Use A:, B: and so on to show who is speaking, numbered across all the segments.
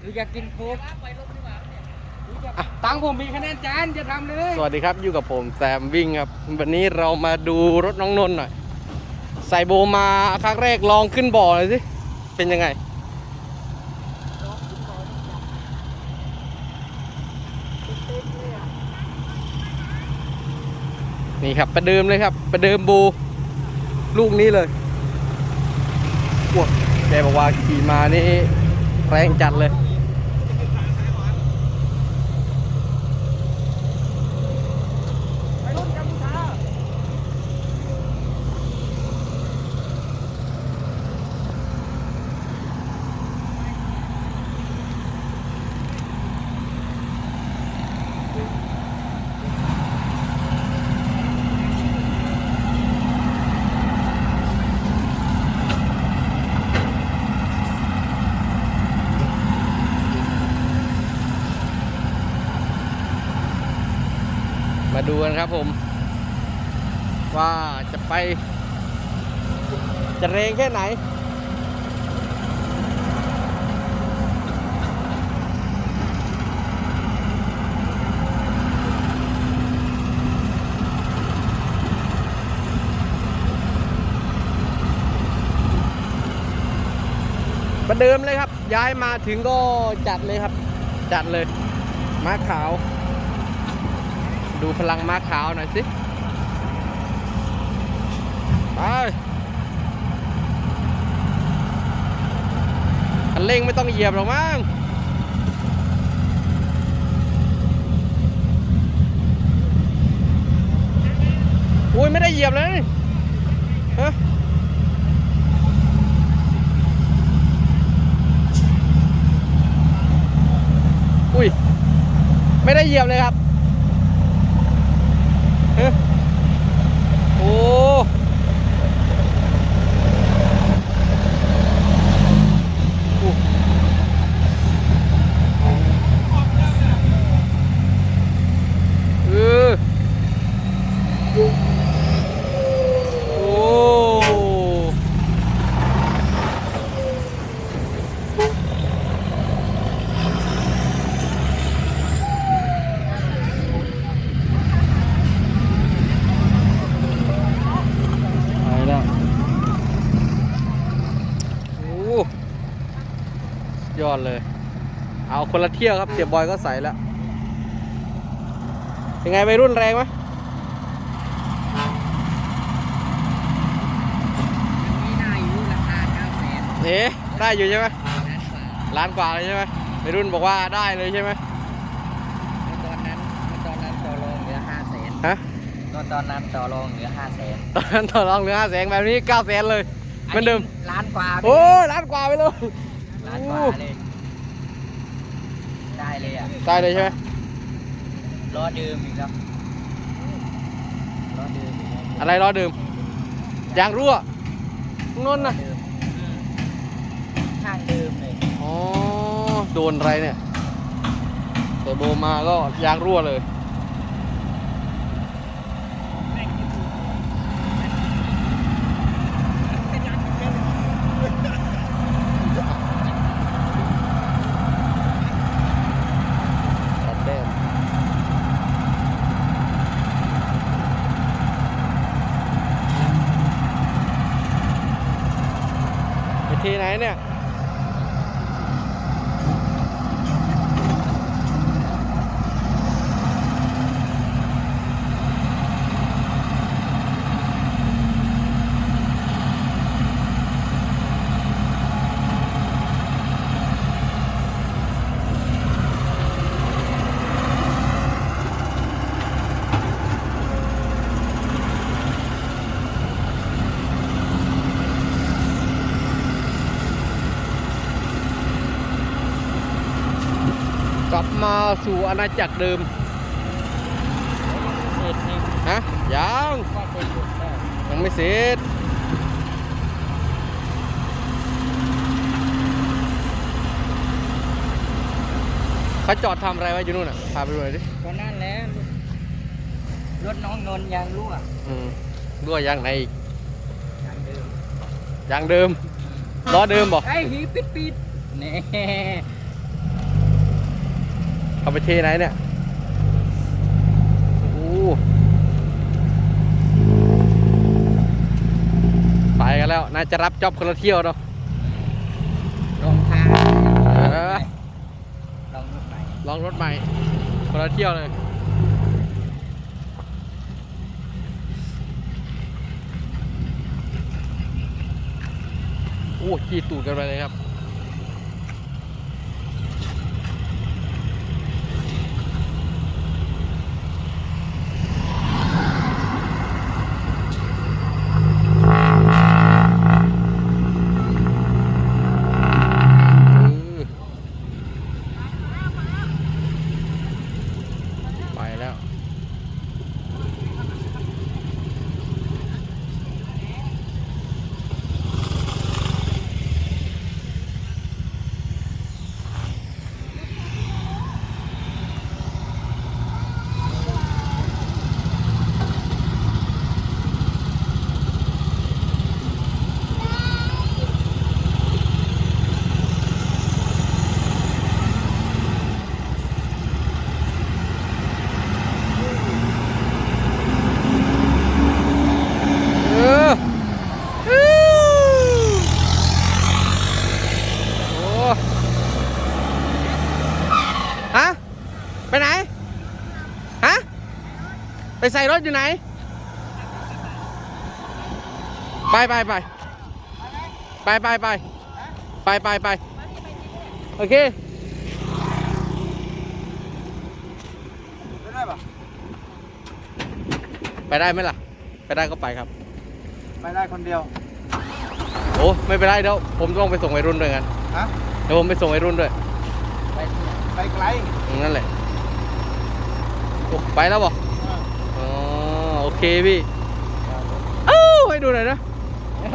A: หรืออยากกินโค้กอะตังค์ผมมีคะแนนจานจะทำเลย
B: สวัสดีครับอยู่กับผมแซมวิ่งครับ วันนี้เรามาดูรถน้องนนท์หน่อยใส่โบมาครั้งแรกลองขึ้นบ่อเลยสิเป็นยังไงนี่ครับประเดิมเลยครับประเดิมบู ลูกนี้เลยพวก แกบอกว่าขี่มานี่แรงจัดเลย
A: ไปรุ่นกัมพูชา
B: มาดูกันครับผม ว่าจะไป จะแรงแค่ไหน ประเดิมเลยครับ ย้ายมาถึงก็จัดเลยครับ จัดเลย ม้าขาว ดูพลังม้าขาวหน่อยสิ ไปคันเร่งไม่ต้องเหยียบหรอกมั้งอุ้ยไม่ได้เหยียบเลยฮะอุ้ย ไม่ได้เหยียบเลยครับ เอ๊ะโอ้โอ้เออโอ้ไปแล้วโอ้สุด ยอดเลย เอาคนละเที่ยวครับ เสียบอยก็ใส่แล้วเป็นไงไปรุ่นแรงไหม
A: มีหน้าอยู่ราคาเก้าแสน
B: เอ๊ะได้อยู่ใช่ไหม
A: ล้านกว่า
B: ล้านกว่าเลยใช่ไหมไปรุ่นบอกว่าได้เลยใช่ไหม
A: เมื่อตอนนั้นเมื่อตอนนั้นต่อรองเหลือห้าแสน
B: ฮะ
A: ตอนตอนนั้นต่อรองเหลือห้าแสน
B: ตอนนั้นต่อรองเหลือห้าแสนแบบนี้เก้าแสนเลยเหมือนเดิม
A: ล้านกว่า
B: โอ้ยล้านกว่าไปเลย
A: ล้านกว่าเลย ได้เลยอะ
B: ได้เลยใช่ไหม
A: ล้อเดิมอีกครับล้อเดิมอีกครับ
B: อะไรล้อเดิมยางรั่วนนท์นะ
A: เดิมอืมข้างเดิมเลย
B: อ๋อโดนอะไรเนี่ยแต่โบมาก็ยางรั่วเลยตัดแต้มไปทีไหน เนี่ย มาสู่อาณาจักรเดิม
A: เสร็จนี่
B: ฮะยัง
A: ก็เป็นหยุดได้
B: ยังไม่เสร็จเขาจอดทำอะไรไว้อยู่นู่นอะพาไปดูหน่อยดิ
A: ก็นั่นแหละรถน้องนนท์ยางรั่ว
B: อืมรั่วยางไหนอีก
A: ยางเดิม
B: ยางเดิมล้อเดิมบอก
A: ไอ้หีปิดปิดแน่
B: เอาไปเทไหนเนี่ยโอ้ไปกันแล้ว น่าจะรับจ็อบคนละเที่ยวเนาะ
A: ลงทาง
B: เออ
A: ลองรถใหม่
B: ลองรถใหม่ คนละเที่ยวเลยโอ้ขี่ตูดกันไปเลยครับ ไปแล้ว เออฮู้โอ้ฮะ ไปไหน ฮะ ไป ใส่รถอยู่ไหน ไปไปไปไปไปไปไปไปไปโอเค
A: ไม่ได้ปะ
B: ไปได้ไหมล่ะ ไปได้ก็ไปครับ
A: ไปได้คนเดียว
B: โอ้ไม่เป็นไรเดี๋ยวผมต้องไปส่งวัยรุ่นด้วยกัน
A: ฮะ
B: เดี๋ยวผมไปส่งวัยรุ่นด้วย
A: ไปไปไกล
B: อืมนั่นแหละ โอ้ไปแล้วบอกอ๋อโอ เคพี่ เอ้าให้ดูหน่อยนะ
A: คั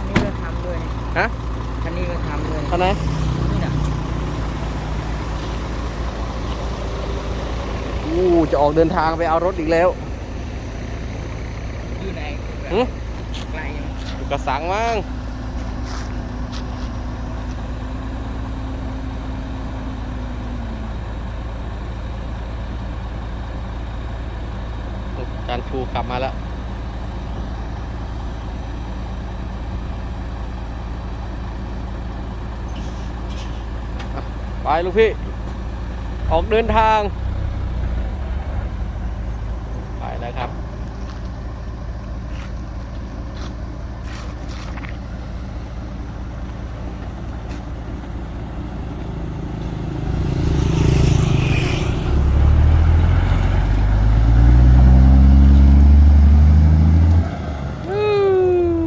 A: นนี้ก็ทำด้วย
B: ฮะ
A: คันนี้ก็ทำด้วย
B: เอาไหน
A: นี่นะ
B: อู้จะออกเดินทางไปเอารถอีกแล้ว
A: อยู่ไหน
B: หึ
A: ไกลยัง
B: อยู่กระสังมั้ง กูขับมาแล้วไปลูกพี่ ออกเดินทาง ไปแล้วครับ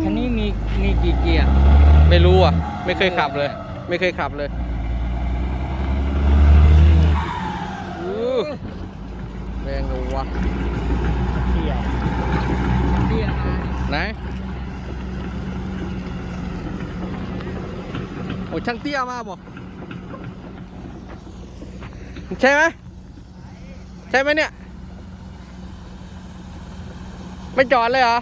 A: คันนี้มีมีกี่เกียร์
B: ไม่รู้อะ ไม่เคยขับเลย ไม่เคยขับเลยอู้แรงอยู่วะ
A: เกียร์เกียร์มา
B: ไหนโอ้ช่างเตี้ยมากบอกใช่ไหมใช่ไหมเนี่ย ไม่จอดเลยเหรอ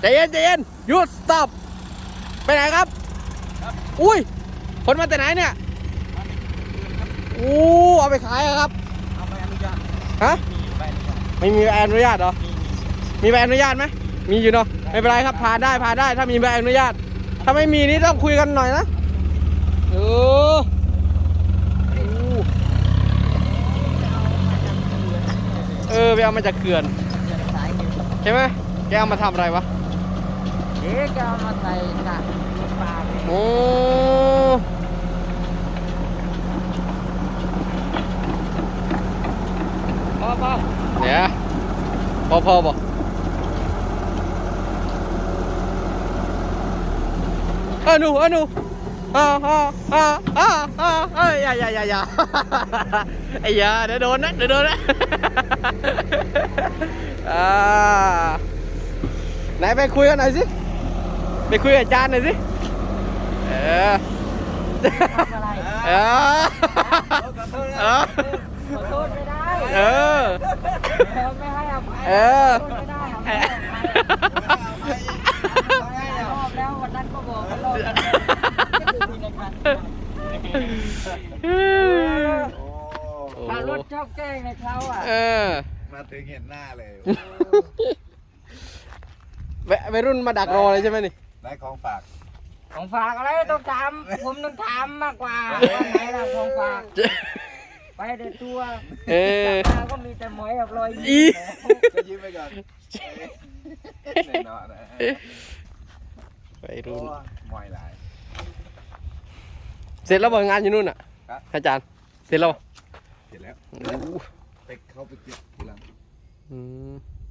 B: ใจเย็นใจเย็นหยุด stop ไปไหนครับ อุ้ยคนมาแต่ไหนเนี่ยอู้เอาไปขายอะครับ
A: เอาไปอนุญาต
B: ฮะ
A: มีใบอนุญาต
B: ไม่มีใบอนุญาตเหรอ
A: มีมี
B: มีใบอนุญาตไหมมีอยู่เนาะไม่เป็นไรครับผ่านได้ผ่านได้ถ้ามีใบอนุญาต ถ้าไม่มีนี่ต้องคุยกันหน่อยนะเอออู้เออไปเอามาจากเขื่อนใช่ไหมแกเอามาทำอะไรวะ
A: เอ๊ะจะเอามาใส่สระ Ô. Pa pa. Dạ.
B: Pa pa
A: pa. Anu, anu. À,
B: à, à, à, à, à, dạ, dạ, dạ, dạ. Ây da, dạ, để đôn á, để đôn á. à. Này, mày khui cái này gì? Mày khui cái chan này gì? เอออะไรเออเออ
A: ขอโทษไม่ได้
B: เออ
A: ไม่ให้อภัย
B: เออ
A: ไม่ได้อภัยรอบแล้ววันนั้นก็บอกรอบนั้นก็คุยในคันขับรถชอบแกล้งในเขาอะ
B: เออ
C: มาถึงเห็นหน้าเล
B: ยวัยรุ่นมาดักรอเลยใช่ไหมนี่
C: ได้ของฝาก
A: ของฝากอะไรต้องถามผมต้องถามมากกว่าว่าไหนล่ะของฝาก ไปเด็ดตัว
B: เออ
A: จับมาก็มีแต่หมอยกับรอย
B: อี
A: ยิ้ม
C: ก็ยิ้มไปก่อนแน่นอนนะ
B: วัย
C: โอ้
B: รุ่น
C: มอยหลาย
B: เสร็จแล้วบอกงานอยู่นู่นอะ
C: ครับ
B: อาจารย์ เสร็จแล้ว
C: เสร็จแล้ว
B: โอ้โห
C: ไปเข้าไปเก็บทีหลัง
B: อืมอะ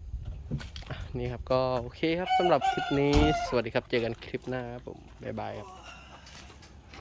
B: นี่ครับก็โอเคครับสำหรับคลิปนี้สวัสดีครับเจอกันคลิปหน้าครับผมบ๊ายบายครับ